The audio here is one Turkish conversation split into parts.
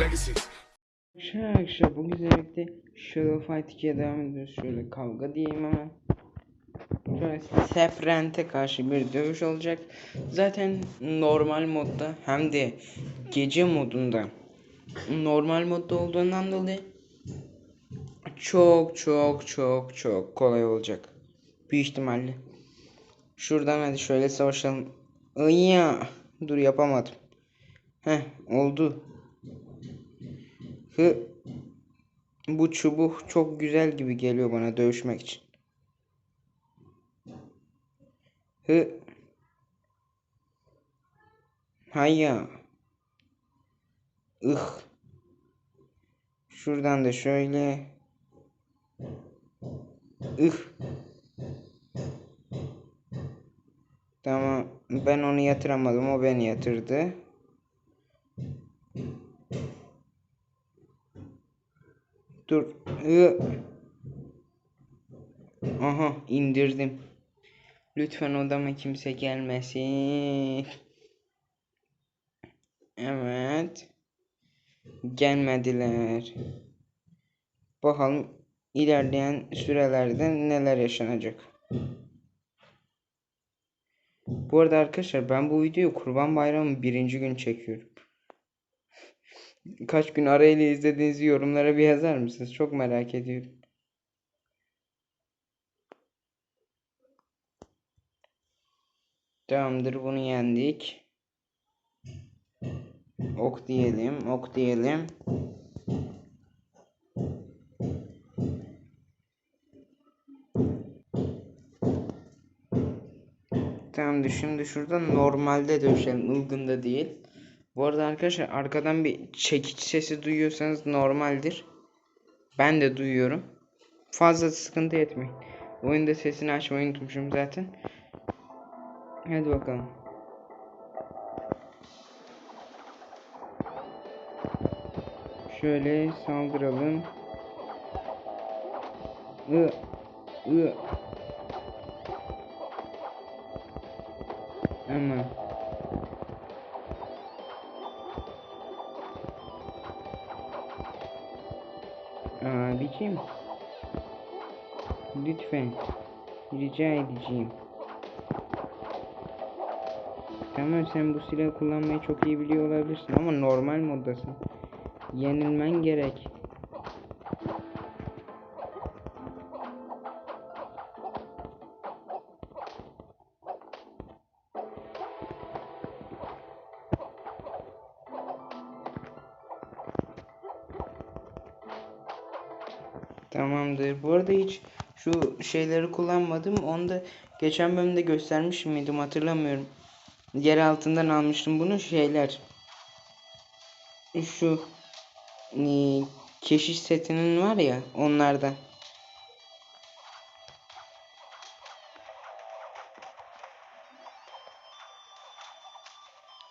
Legacies. Arkadaşlar bugün birlikte Shadow Fight 2'ye devam ediyoruz. Şöyle kavga diyeyim hemen. Şöyle Seprent'e karşı bir dövüş olacak. Zaten normal modda hem de gece modunda normal modda olduğundan dolayı çok çok çok çok kolay olacak. Büyük ihtimalle. Şuradan hadi şöyle savaşalım. Iya. Dur yapamadım. Heh oldu. Hı. Bu çubuk çok güzel gibi geliyor bana dövüşmek için. Hı. Hayya. Ih. Şuradan da şöyle. Ih. Tamam. Ben onu yatıramadım. O beni yatırdı. Dur. Hı. Aha indirdim. Lütfen odama kimse gelmesin. Evet. Gelmediler. Bakalım ilerleyen sürelerde neler yaşanacak. Bu arada arkadaşlar ben bu videoyu Kurban Bayramı birinci gün çekiyorum. Kaç gün arayla izlediğinizi yorumlara bir yazar mısınız? Çok merak ediyorum. Tamamdır bunu yendik. Ok diyelim, ok diyelim. Tamamdır şimdi şurada normalde dövüşelim, ılgında değil. Bu arada arkadaşlar arkadan bir çekiç sesi duyuyorsanız normaldir. Ben de duyuyorum. Fazla sıkıntı etmeyin. Oyunda sesini açmayı unutmuşum zaten. Hadi bakalım. Şöyle saldıralım. I, I. Ama. Abicim. Lütfen. Rica edeceğim. Tamam sen bu silahı kullanmayı çok iyi biliyor olabilirsin ama normal moddasın. Yenilmen gerek. Şu şeyleri kullanmadım. Onu da geçen bölümde göstermiş miydim hatırlamıyorum. Yer altından almıştım bunu şeyler. Şu e, keşiş setinin var ya onlardan.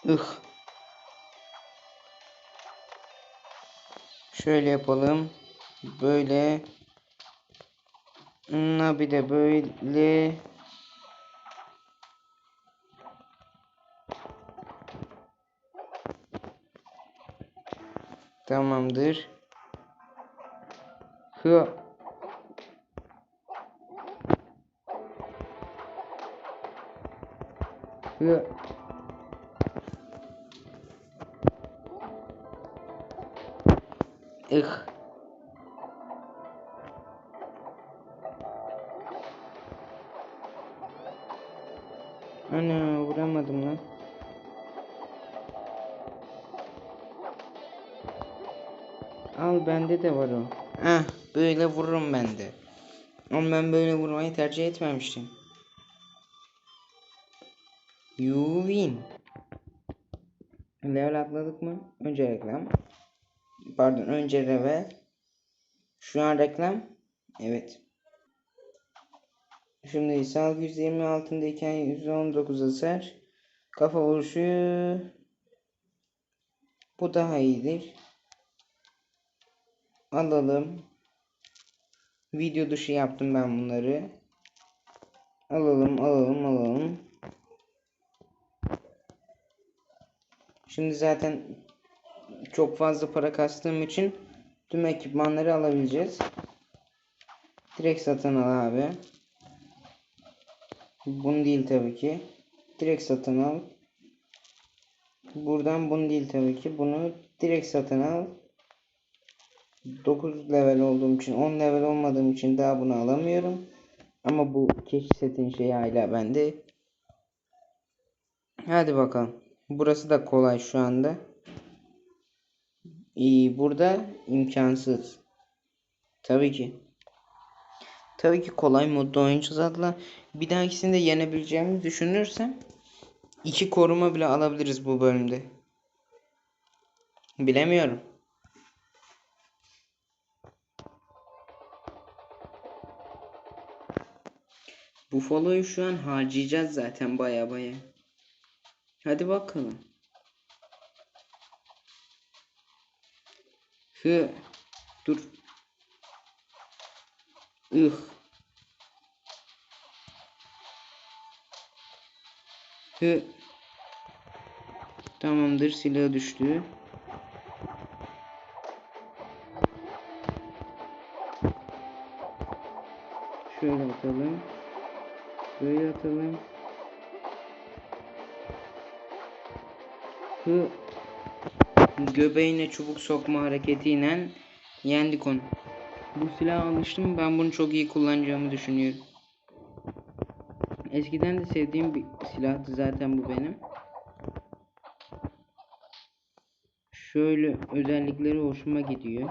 Ih. Şöyle yapalım. Böyle. Na bir de böyle. Tamamdır. Hı. Hı. Ih. Al bende de var o. Ah böyle vururum ben de. Ama ben böyle vurmayı tercih etmemiştim. You win. Level atladık mı? Önce reklam. Pardon önce level. Şu an reklam. Evet. Şimdi sağlık 120 altındayken 119 hasar. Kafa vuruşu. Bu daha iyidir. Alalım. Video dışı yaptım ben bunları. Alalım, alalım, alalım. Şimdi zaten çok fazla para kastığım için tüm ekipmanları alabileceğiz. Direkt satın al abi. Bunu değil tabii ki. Direkt satın al. Buradan bunu değil tabii ki. Bunu direkt satın al. 9 level olduğum için 10 level olmadığım için daha bunu alamıyorum. Ama bu keşif setin şeyi hala bende. Hadi bakalım. Burası da kolay şu anda. İyi burada imkansız. Tabii ki. Tabii ki kolay modda oynayacağız adla. Bir dahakisinde yenebileceğimi düşünürsem iki koruma bile alabiliriz bu bölümde. Bilemiyorum. Buffalo'yu şu an harcayacağız zaten baya baya. Hadi bakalım. Hı. Dur. Ih. Hı. Tamamdır silah düştü. Şöyle atalım. Böyle atalım. Hı. Göbeğine çubuk sokma hareketiyle yendik onu. Bu silaha alıştım. Ben bunu çok iyi kullanacağımı düşünüyorum. Eskiden de sevdiğim bir silahtı zaten bu benim. Şöyle özellikleri hoşuma gidiyor.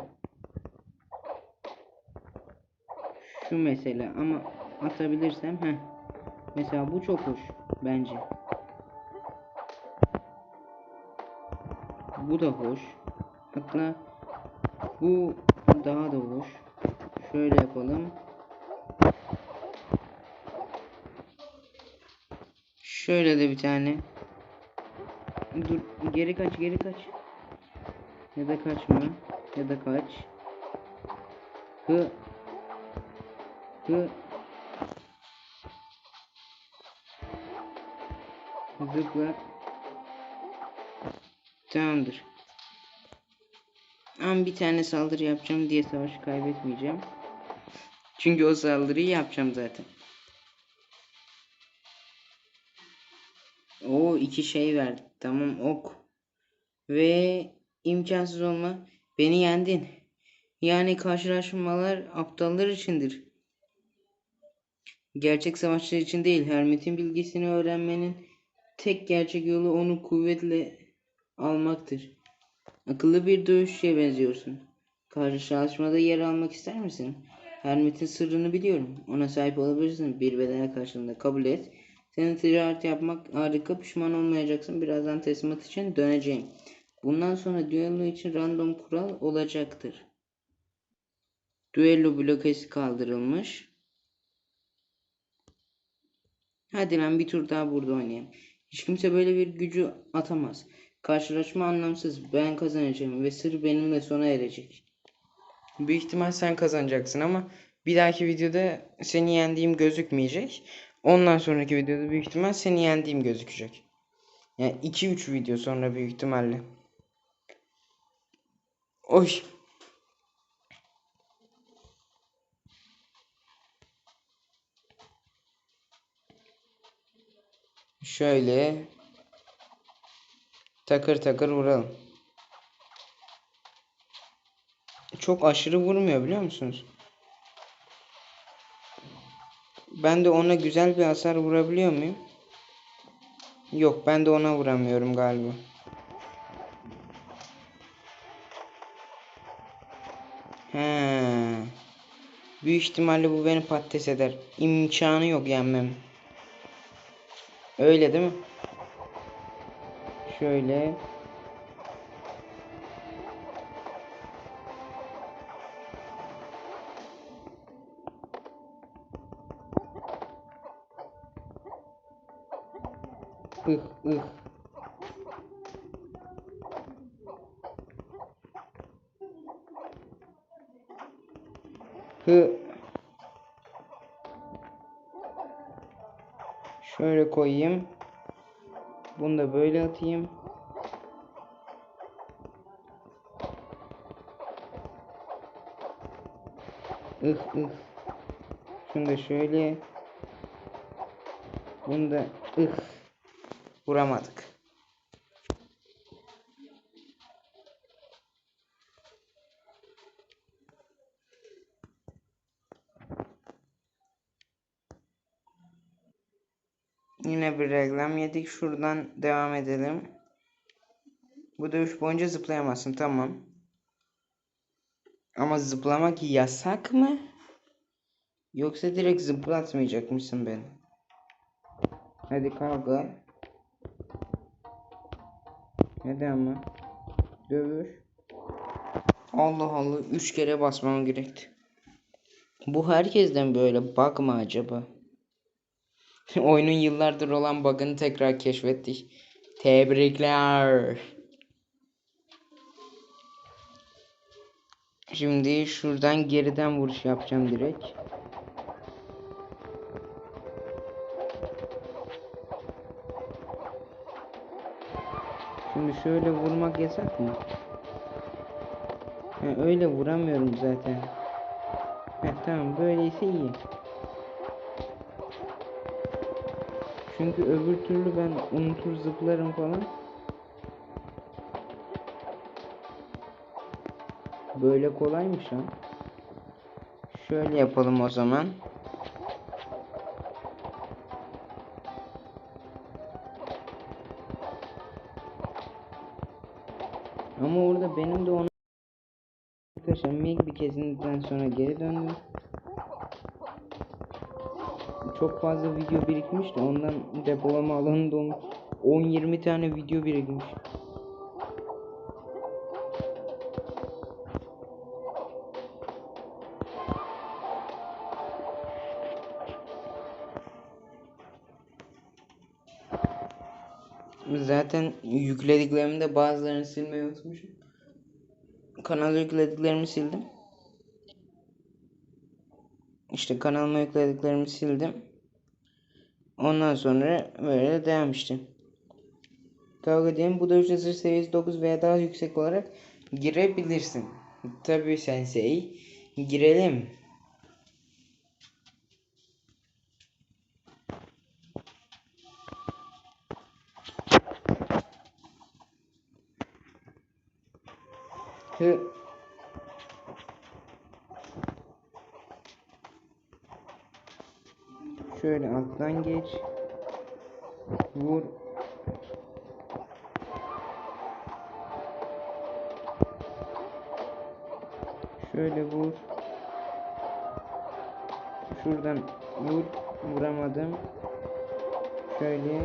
Şu mesela ama atabilirsem heh. Mesela bu çok hoş bence. Bu da hoş. Hatta bu daha da hoş. Şöyle yapalım. Şöyle de bir tane. Dur geri kaç geri kaç. Ya da kaçma. Ya da kaç. Hı. Hı. Zıpla. Tamamdır. Ama bir tane saldırı yapacağım diye savaşı kaybetmeyeceğim. Çünkü o saldırıyı yapacağım zaten. O iki şey verdi. Tamam ok. Ve imkansız olma. Beni yendin. Yani karşılaşmalar aptallar içindir. Gerçek savaşçılar için değil. Hermet'in bilgisini öğrenmenin tek gerçek yolu onu kuvvetle almaktır. Akıllı bir dövüşçüye benziyorsun. Karşılaşmada yer almak ister misin? Hermet'in sırrını biliyorum. Ona sahip olabilirsin. Bir bedene karşılığında kabul et. Senin ticaret yapmak harika pişman olmayacaksın. Birazdan teslimat için döneceğim. Bundan sonra düello için random kural olacaktır. Düello blokesi kaldırılmış. Hadi lan bir tur daha burada oynayalım. Hiç kimse böyle bir gücü atamaz. Karşılaşma anlamsız. Ben kazanacağım ve sır benimle sona erecek. Büyük ihtimal sen kazanacaksın ama bir dahaki videoda seni yendiğim gözükmeyecek. Ondan sonraki videoda büyük ihtimal seni yendiğim gözükecek. Yani 2-3 video sonra büyük ihtimalle. Oy. Şöyle takır takır vuralım. Çok aşırı vurmuyor biliyor musunuz? Ben de ona güzel bir hasar vurabiliyor muyum? Yok ben de ona vuramıyorum galiba. He. Büyük ihtimalle bu beni patates eder. İmkanı yok yenmem. Öyle değil mi? Şöyle. Ih ih. Şöyle koyayım. Bunu da böyle atayım. Ih ih. Şunu da şöyle. Bunu da ih. Vuramadık. Bir reklam yedik. Şuradan devam edelim. Bu dövüş boyunca zıplayamazsın. Tamam. Ama zıplamak yasak mı? Yoksa direkt zıplatmayacak mısın beni? Hadi kavga. Hadi ama. Dövüş. Allah Allah. Üç kere basmam gerekti. Bu herkesten böyle mı acaba? Oyunun yıllardır olan bug'ını tekrar keşfettik. Tebrikler. Şimdi şuradan geriden vuruş yapacağım direkt. Şimdi şöyle vurmak yasak mı? Ha, öyle vuramıyorum zaten. Ha, tamam böyleyse iyi. Çünkü öbür türlü ben unutur zıplarım falan. Böyle kolaymış ha. Şöyle yapalım o zaman. Ama orada benim de ona Arkadaşlar bir kesinlikten sonra geri döndüm. Çok fazla video birikmiş de ondan depolama alanı dolmuş. 10-20 tane video birikmiş. Zaten yüklediklerimde bazılarını silmeyi unutmuşum. Kanala yüklediklerimi sildim. İşte kanalıma yüklediklerimi sildim. Ondan sonra böyle devam işte. Kavga diyelim. Bu dövüş hazır seviyesi 9 veya daha yüksek olarak girebilirsin. Tabii sensei. Girelim. Şöyle vur. Şuradan vur. Vuramadım. Şöyle.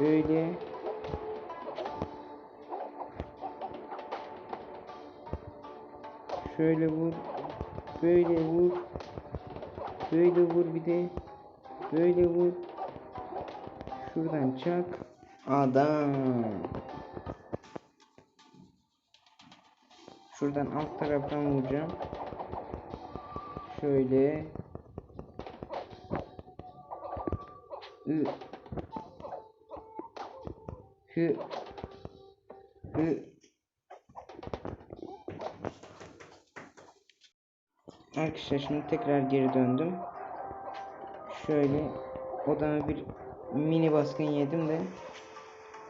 Böyle. Şöyle vur. Böyle vur. Böyle vur bir de. Böyle vur. Şuradan çak. Adam. Şuradan alt taraftan vuracağım. Şöyle. Ü. Hı. Hı. Arkadaşlar şimdi tekrar geri döndüm. Şöyle odama bir mini baskın yedim de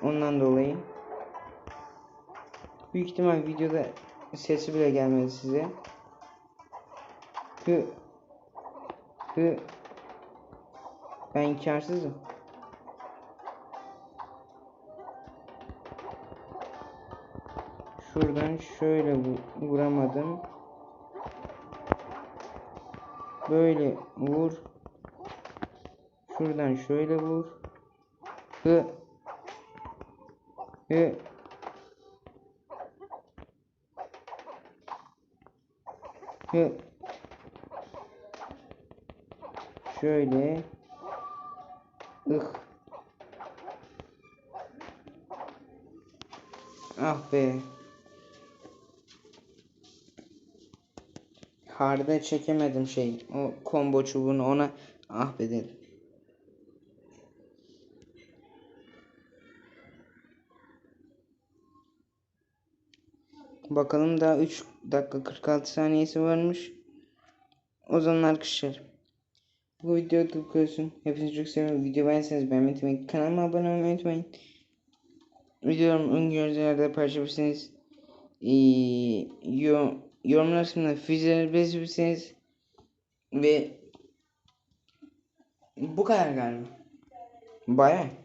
ondan dolayı büyük ihtimal videoda sesi bile gelmedi size. Hı. Hı. Ben imkansızım. Şuradan şöyle vu- vuramadım. Böyle vur. Şuradan şöyle vur. Hı. Hı. Hı. Şöyle. Ih. Ah be. Harda çekemedim şey. O combo çubuğunu ona ah be dedim. Bakalım daha 3 dakika 46 saniyesi varmış. O zaman arkadaşlar bu video tıpkı olsun. Hepinizi çok seviyorum. Video beğenseniz beğenmeyi unutmayın. Kanalıma abone olmayı unutmayın. Videolarımı ön gördüğünlerde paylaşabilirsiniz. Ee, yo, yorumlar kısmında füzeleri bezleyebilirsiniz. Ve bu kadar galiba. Bye.